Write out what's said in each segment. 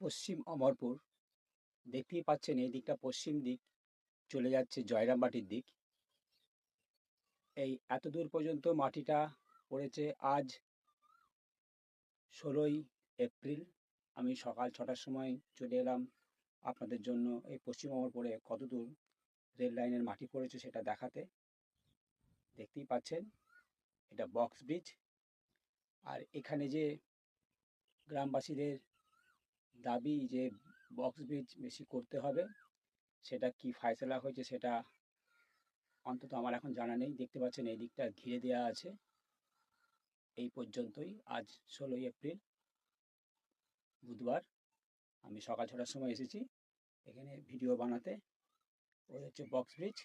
পশ্চিম অমরপুর। দেখতেই পাচ্ছেন এই দিকটা পশ্চিম দিক, চলে যাচ্ছে জয়রামবাটির দিক। এই এত দূর পর্যন্ত মাটিটা পড়েছে আজ ষোলোই এপ্রিল। আমি সকাল ছটার সময় চলে এলাম আপনাদের জন্য এই পশ্চিম অমরপুরে কত দূর রেল লাইনের মাটি পড়েছে সেটা দেখাতে। দেখতেই পাচ্ছেন, এটা বক্স ব্রিজ। আর এখানে যে গ্রামবাসীদের দাবি যে বক্স ব্রিজ বেশি করতে হবে, সেটা কি ফায়সলা হয়েছে সেটা অন্তত আমার এখন জানা নেই। দেখতে পাচ্ছেন এই দিকটা ঘিরে দেওয়া আছে। এই পর্যন্তই। আজ ষোলোই এপ্রিল, বুধবার। আমি সকাল ছটার সময় এসেছি এখানে ভিডিও বানাতে। ওই হচ্ছে বক্স ব্রিজ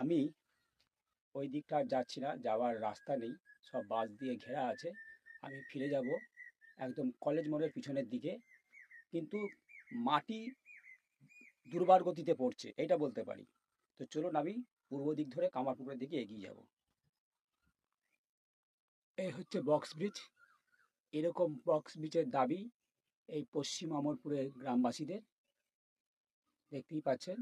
আমি ওই দিকটা যাচ্ছি না, যাওয়ার রাস্তা নেই, সব বাস দিয়ে ঘেরা আছে। আমি ফিরে যাব একদম কলেজ মোড়ের পিছনের দিকে। কিন্তু মাটি দুর্বার গতিতে পড়ছে এটা বলতে পারি। তো চলুন আমি পূর্ব দিক ধরে কামারপুকুরের দিকে এগিয়ে যাব। এই হচ্ছে বক্স ব্রিজ এরকম বক্স ব্রিজের দাবি এই পশ্চিম অমরপুরের গ্রামবাসীদের। দেখতেই পাচ্ছেন,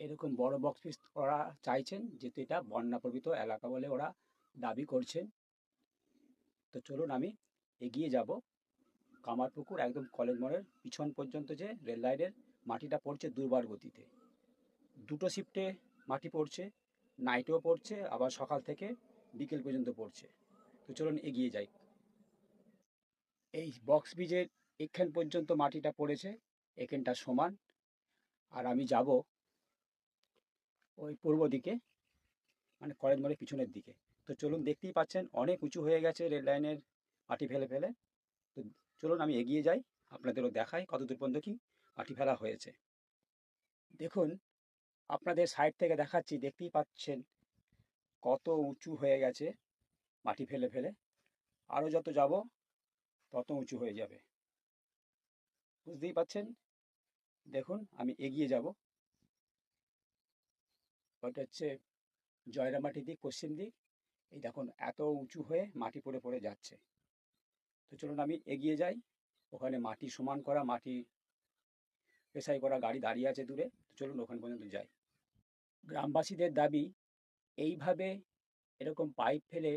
এরকম বড় বক্স ব্রিজ ওরা চাইছেন, যেহেতু এটা বন্যাপ্রবিত এলাকা বলে ওরা দাবি করছেন। তো চলুন আমি এগিয়ে যাব। কামারপুকুর একদম কলেজ মোড়ের পিছন পর্যন্ত যে রেল লাইনের মাটিটা পড়ছে দুর্বার গতিতে। দুটো শিফটে মাটি পড়ছে নাইটেও পড়ছে, আবার সকাল থেকে বিকেল পর্যন্ত পড়ছে। তো চলুন এগিয়ে যাই। এই বক্স ব্রিজের এখান পর্যন্ত মাটিটা পড়েছে, এখানটা সমান। আর আমি যাব ওই পূর্ব দিকে মানে কলেজ মোড়ের পিছনের দিকে। তো চলুন দেখতেই পাচ্ছেন, অনেক উঁচু হয়ে গেছে রেল লাইনের মাটি ফেলে ফেলে। তো চলুন আমি এগিয়ে যাই, আপনাদেরও দেখাই কত দূর পর্যন্ত কি মাটি ফেলা হয়েছে। দেখুন, আপনাদের সাইড থেকে দেখাচ্ছি, দেখতেই পাচ্ছেন কত উঁচু হয়ে গেছে মাটি ফেলে ফেলে। আরও যত যাব, তত উঁচু হয়ে যাবে। বুঝতেই পাচ্ছেন? দেখুন, আমি এগিয়ে যাব। ওটা হচ্ছে জয়রামাটি দিক, পশ্চিম দিক। এই দেখুন, এত উঁচু হয়ে মাটি পড়ে পড়ে যাচ্ছে। তো চলুন আমি এগিয়ে যাই। ওখানে মাটি সমান করা, মাটি পেশাই করা গাড়ি দাঁড়িয়ে আছে দূরে। তো চলুন ওখান পর্যন্ত যাই। গ্রামবাসীদের দাবি, এইভাবে এরকম পাইপ ফেলে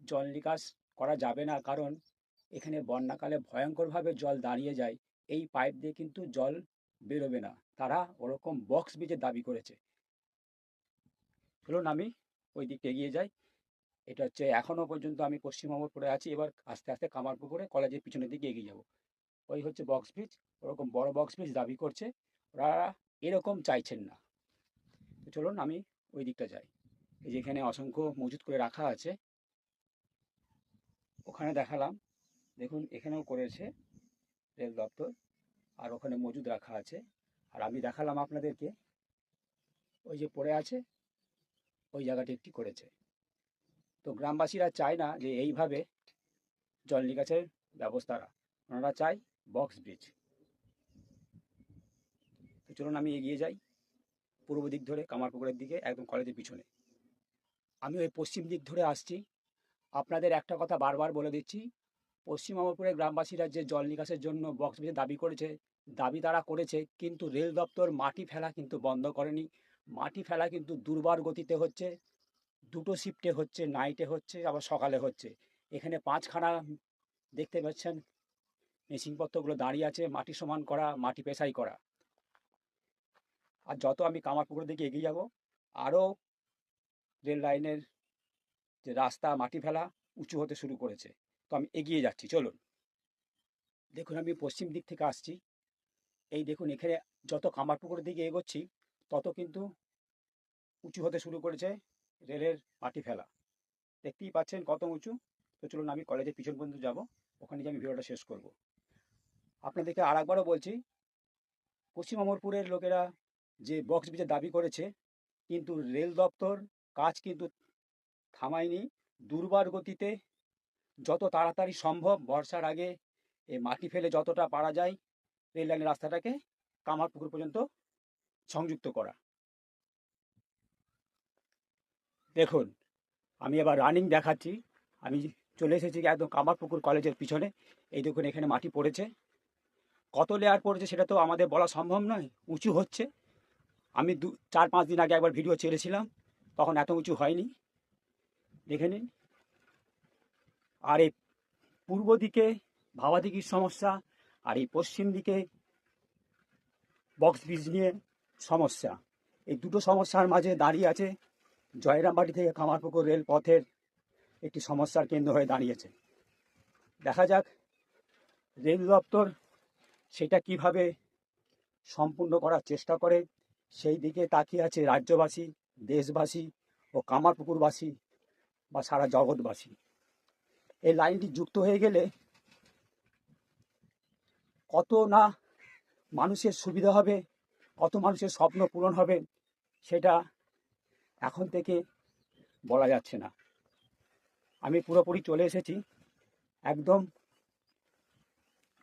জল নিকাশ করা যাবে না। কারণ এখানে বন্যাকালে ভয়ঙ্করভাবে জল দাঁড়িয়ে যায়। এই পাইপ দিয়ে কিন্তু জল বেরোবে না। তারা ওরকম বক্স ব্রিজের দাবি করেছে। চলুন আমি ওই দিকটা এগিয়ে যাই। এটা হচ্ছে এখনও পর্যন্ত আমি পশ্চিমবঙ্গপুরে আছি। এবার আস্তে আস্তে কামারপুকুরে কলেজের পিছনের দিকে এগিয়ে যাব। ওই হচ্ছে বক্স ব্রিজ ওরকম বড় বক্স ব্রিজ দাবি করছে। ওরা এরকম চাইছেন না। চলুন আমি ওই দিকটা যাই। এই যেখানে অসংখ্য মজুত করে রাখা আছে। ওখানে দেখালাম। দেখুন, এখানেও করেছে রেল দপ্তর আর ওখানে মজুদ রাখা আছে। আর আমি দেখালাম আপনাদেরকে। ওই যে পড়ে আছে, ওই জায়গাটি একটি করেছে। তো গ্রামবাসীরা চায় না যে এইভাবে জল নিকাশের ব্যবস্থা ওনারা চায় বক্স ব্রিজ তো চলুন আমি এগিয়ে যাই পূর্ব দিক ধরে, কামারপুকুরের দিকে, একদম কলেজের পিছনে। আমি ওই পশ্চিম দিক ধরে আসছি। আপনাদের একটা কথা বারবার বলে দিচ্ছি, পশ্চিম অমরপুরের গ্রামবাসীরা যে জল নিকাশের জন্য বক্স ব্রিজের দাবি করেছে, দাবি তারা করেছে, কিন্তু রেল দপ্তর মাটি ফেলা কিন্তু বন্ধ করেনি। মাটি ফেলা কিন্তু দুর্বার গতিতে হচ্ছে। দুটো শিফটে হচ্ছে নাইটে হচ্ছে, আবার সকালে হচ্ছে। এখানে পাঁচখানা দেখতে পাচ্ছেন। মেশিনপত্রগুলো দাঁড়িয়ে আছে, মাটি সমান করা, মাটি পেশাই করা। আর যত আমি কামারপুকুরের দিকে এগিয়ে যাব আরও রেল লাইনের যে রাস্তা, মাটি ফেলা উঁচু হতে শুরু করেছে। তো আমি এগিয়ে যাচ্ছি, চলুন। দেখুন, আমি পশ্চিম দিক থেকে আসছি। এই দেখুন, এখানে যত কামারপুকুরের দিকে এগোচ্ছি, তত কিন্তু উঁচু হতে শুরু করেছে। রেলের মাটি ফেলা। দেখতেই পাচ্ছেন কত উঁচু। তো চলুন আমি কলেজের পিছন পর্যন্ত যাব। ওখানে গিয়ে আমি ভিডিওটা শেষ করব। আপনাদেরকে আর একবারও বলছি, পশ্চিম অমরপুরের লোকেরা যে বক্স ব্রিজের দাবি করেছে, কিন্তু রেল দপ্তর কাজ কিন্তু থামায়নি। দুর্বার গতিতে যত তাড়াতাড়ি সম্ভব বর্ষার আগে এ মাটি ফেলে যতটা পারা যায় রেল লাইনের রাস্তাটাকে কামারপুকুর পর্যন্ত সংযুক্ত করা। দেখুন, আমি এবার রানিং দেখাচ্ছি। আমি চলে এসেছি একদম কামারপুকুর কলেজের পিছনে। এই দেখুন, এখানে মাটি পড়েছে। কত লেয়ার পড়েছে সেটা তো আমাদের বলা সম্ভব নয়, উঁচু হচ্ছে। আমি দু, চার, পাঁচ দিন আগে একবার ভিডিও ছেড়েছিলাম, তখন এত উঁচু হয়নি। দেখে নিন। আর এই পূর্ব দিকে ভাবাদিঘির সমস্যা, আর এই পশ্চিম দিকে বক্স ব্রিজ নিয়ে সমস্যা। এই দুটো সমস্যার মাঝে দাঁড়িয়ে আছে জয়রামবাটি থেকে কামারপুকুর রেলপথের একটি সমস্যার কেন্দ্র হয়ে দাঁড়িয়েছে। দেখা যাক রেল দপ্তর সেটা কীভাবে সম্পূর্ণ করার চেষ্টা করে। সেই দিকে তাকিয়ে আছে রাজ্যবাসী, দেশবাসী ও কামারপুকুরবাসী বা সারা জগৎবাসী। এই লাইনটি যুক্ত হয়ে গেলে কত না মানুষের সুবিধা হবে, কত মানুষের স্বপ্ন পূরণ হবে, সেটা এখন থেকে বলা যাচ্ছে না। আমি পুরোপুরি চলে এসেছি। একদম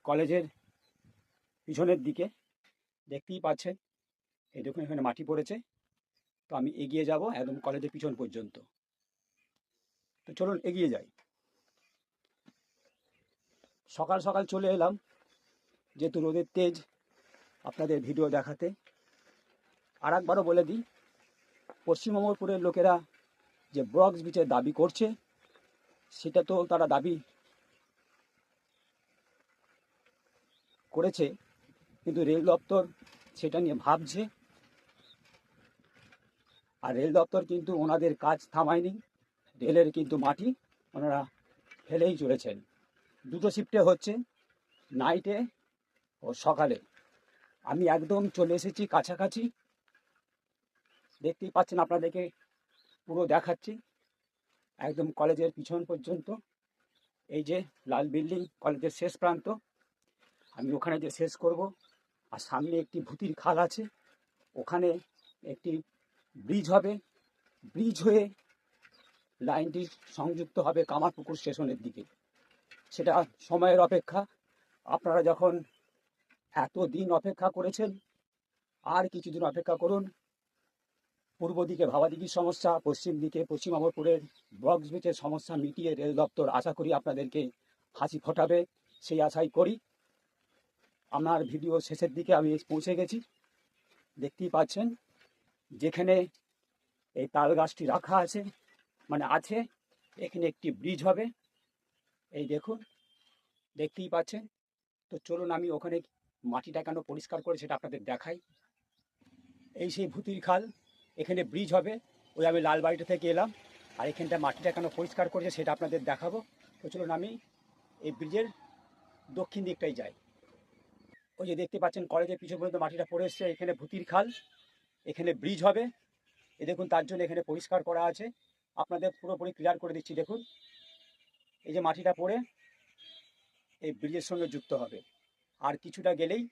কলেজের পিছনের দিকে। দেখতেই পাচ্ছেন, এই দেখুন এখানে মাটি পড়েছে। তো আমি এগিয়ে যাব একদম কলেজের পিছন পর্যন্ত। তো চলুন এগিয়ে যাই। সকাল সকাল চলে এলাম। যেহেতু রোদের তেজ, আপনাদের ভিডিও দেখাতে। আর একবারও বলে দিই পশ্চিম অমরপুরের লোকেরা যে ব্রক্স বিচের দাবি করছে, সেটা তো তারা দাবি করেছে, কিন্তু রেল দপ্তর সেটা নিয়ে ভাবছে। আর রেল দপ্তর কিন্তু ওনাদের কাজ থামায়নি, রেলের কিন্তু মাটি ওনারা ফেলেই চলেছেন। দুটো শিফটে হচ্ছে, নাইটে ও সকালে। আমি একদম চলে এসেছি কাছাকাছি দেখতেই পাচ্ছেন, আপনাদেরকে পুরো দেখাচ্ছি। একদম কলেজের পিছন পর্যন্ত। এই যে লাল বিল্ডিং, কলেজের শেষ প্রান্ত। আমি ওখানে যে শেষ করব, আর সামনে একটি ভূতির খাল আছে। ওখানে একটি ব্রিজ হবে। ব্রিজ হয়ে লাইনটি সংযুক্ত হবে কামারপুকুর স্টেশনের দিকে। সেটা সময়ের অপেক্ষা। আপনারা যখন এত দিন অপেক্ষা করেছেন, আর কিছুদিন অপেক্ষা করুন। পূর্ব দিকে ভাবাদিঘির সমস্যা, পশ্চিম দিকে পশ্চিম আমরপুরের বক্স বিচের সমস্যা মিটিয়ে রেল দপ্তর আশা করি আপনাদেরকে হাসি ফোটাবে, সেই আশাই করি। আমার ভিডিও শেষের দিকে আমি পৌঁছে গেছি। দেখতেই পাচ্ছেন, যেখানে এই তাল গাছটি রাখা আছে মানে আছে, এখানে একটি ব্রিজ হবে, এই দেখুন, দেখতেই পাচ্ছেন। তো চলুন আমি ওখানে মাটিটা কেন পরিষ্কার করে সেটা আপনাদের দেখাই। এই সেই ভূতির খাল এখানে ব্রিজ হবে। ওই আমি লালবাড়িটা থেকে এলাম। আর এখানটা মাটিটা কেন পরিষ্কার করেছে সেটা আপনাদের দেখাবো। তো চলুন আমি এই ব্রিজের দক্ষিণ দিকটাই যাই। ওই যে দেখতে পাচ্ছেন কলেজের পিছু পর্যন্ত মাটিটা পড়ে এসছে। এখানে ভূতির খাল, এখানে ব্রিজ হবে। এ দেখুন, তার জন্য এখানে পরিষ্কার করা আছে। আপনাদের পুরোপুরি ক্লিয়ার করে দিচ্ছি, দেখুন। এই যে মাটিটা পড়ে, এই ব্রিজের সঙ্গে যুক্ত হবে। আর কিছুটা গেলেই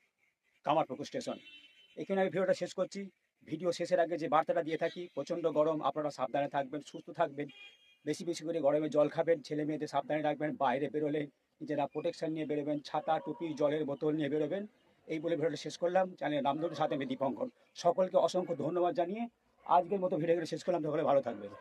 কামারপুকুর স্টেশন এখানে আমি ভিডিওটা শেষ করছি। ভিডিও শেষের আগে যে বার্তাটা দিয়ে থাকি, প্রচণ্ড গরম, আপনারা সাবধানে থাকবেন, সুস্থ থাকবেন। বেশি বেশি করে গরমে জল খাবেন, ছেলে মেয়েদের সাবধানে রাখবেন, বাইরে বেরোলে নিজেরা প্রোটেকশন নিয়ে বেরোবেন, ছাতা, টুপি, জলের বোতল নিয়ে বেরোবেন। এই বলে ভিডিওটা শেষ করলাম। চ্যানেল নামদুর সাথে আমি দীপঙ্কর। সকলকে অসংখ্য ধন্যবাদ জানিয়ে আজকের মতো ভিডিওগুলো শেষ করলাম। সকলে ভালো থাকবেন।